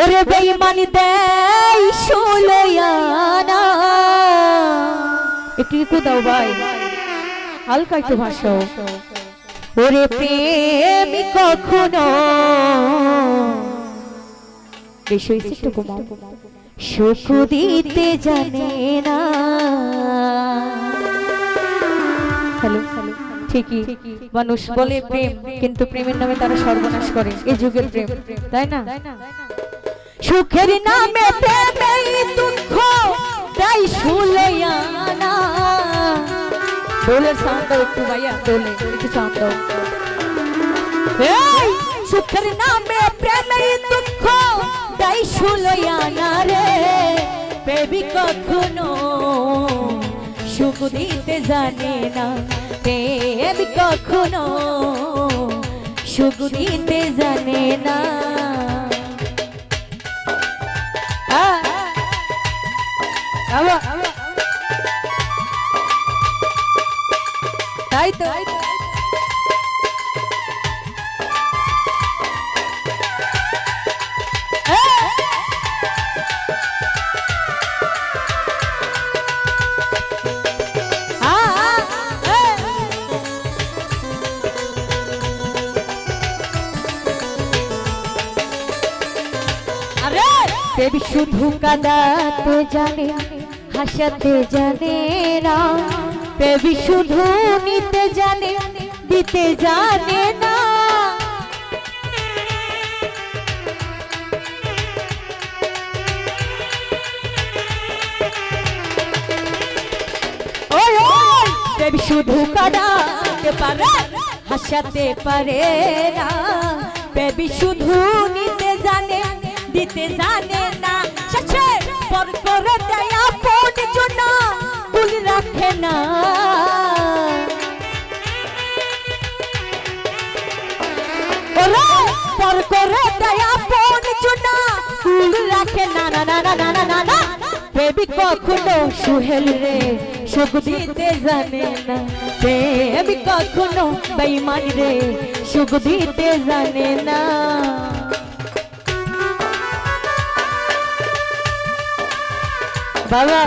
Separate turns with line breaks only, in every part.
ওরে বেঈমানি দেয় ষোলয়ানা একটু একটু দাও ভাই। হালকা একটু ভাষাও ওরে প্রেমী কখনো বেশি হয়েছে একটু কমাও। সুখ দিতে জানে না। হ্যালো, ঠিকই। মানুষ বলে প্রেম, কিন্তু প্রেমের নামে তারা সর্বনাশ করে। এই যুগের প্রেম, তাই না? সুখের নামে প্রেমেই দুঃখ, তাই শুলেয়ানা দোলের সাউন্ড দাও একটু ভাইয়া, দোলে একটু সাউন্ড দাও। এই, সুখের নামে প্রেমেই দুঃখ, তাই শুলেয়ানা রে। বেবি কখনো সুখ দিতে জানে না। প্রেম কখনো সুখ দিতে জানে না। হ্যাঁ। তাই তো। দেবী শুধু কাদাতে জানে, হাসাতে জানে না দেবী শুধু নিতে জানে, দিতে জানে না। দেবী শুধু কাদাতে পারে, হাসাতে পারে না। বেবি শুধু নিতে জানে দিতে জানে না। শেষে পর করে দেয় আপন জোনা কুল রাখে না। ওরে, পর করে দেয় আপন জোনা কুল রাখে না। না না না না না না বেবি কখনো সুহেল রে, সুখ দিতে জানে না। বেবি কখনো বেইমান রে, সুখ দিতে জানে না। বাবা।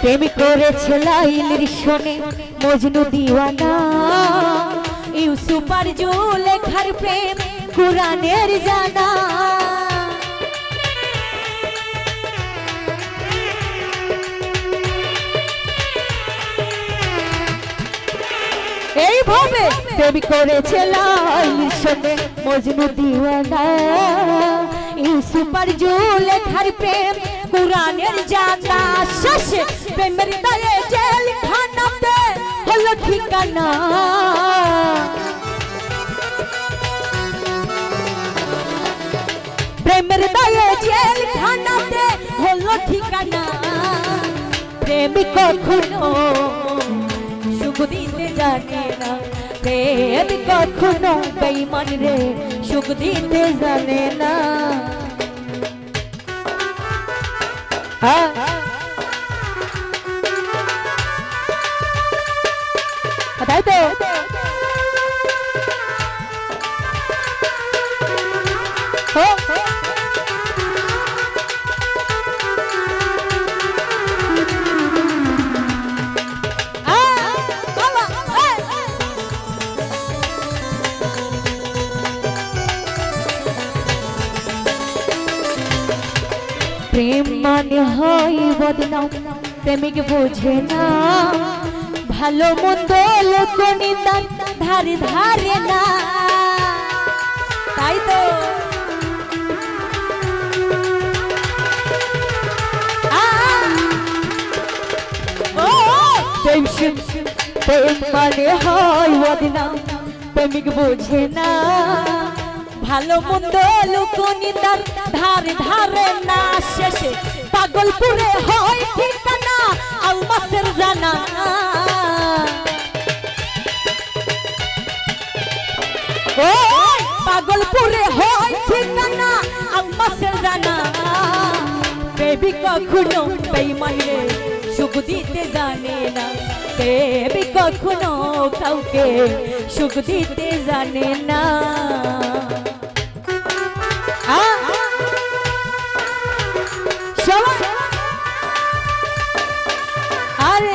প্রেম করেছে লাইলির শোনে মজনু দিওয়ানা। ইউসুফ আর জুলেখার প্রেম কোরআনের জানা। এইভাবে প্রেম করেছে লাইলির শোনে মজনু দিওয়ানা। ইউসুফ আর জুলেখার প্রেম কোরআনের জানা। শেষে প্রেমের দায়ে জেল খানাতে হলো ঠিকানা। প্রেমের দায়ে জেল খানাতে হলো ঠিকানা। প্রেমিক কখনো সুখ দিতে জানে না। প্রেম কখনো বেঈমান রে, সুখ দিতে জানে না। হ্যাঁ। তাই তো এ। প্রেম মানে হয় বদনাম প্রেমিক বোঝে না ভালো মন্দ লোক নিতাম ধারে ধারে না। তাই তো। মানে হয় বদনাম প্রেমিক বোঝে না। ভালো মন্দ লুকুনি তার ধারে ধারে না। শেষে পাগলপুরে হয় ঠিকানা, আলমাসের জানা পাগলপুরে হয়, ঠিকানা আলমাসের জানা বেবি কখনো বেইমানে সুখ দিতে জানে না। বেবি কখনো কাউকে সুখ দিতে জানে না। আরে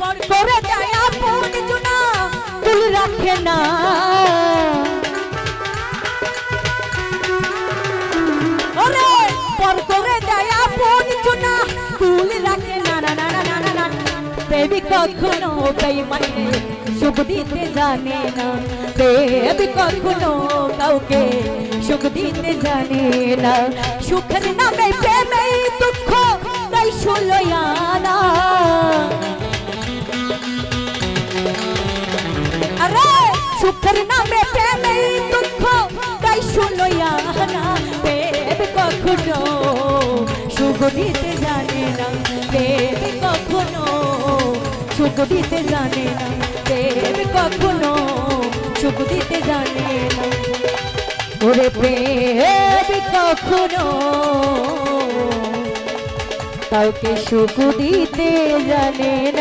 করে যায় আপন জুনা তুল রাখে না। ওরে, পর করে যায় আপন জুনা তুল রাখে না না না না না না না। বেবি কখনো বেইমানে সুখ দিতে জানে না। বেবি কখনো কাউকে সুখ না। সুখের নামে প্রেমে দুঃখ, তাই সুলয়ানা আরে সুখের নামে প্রেমে সুখ দিতে জানে না বেবি কখনো সুখ দিতে জানে না, দেব কখনো সুখ দিতে জানে না। ওরে প্রেম কখনো কাউকে সুখ দিতে জানে না।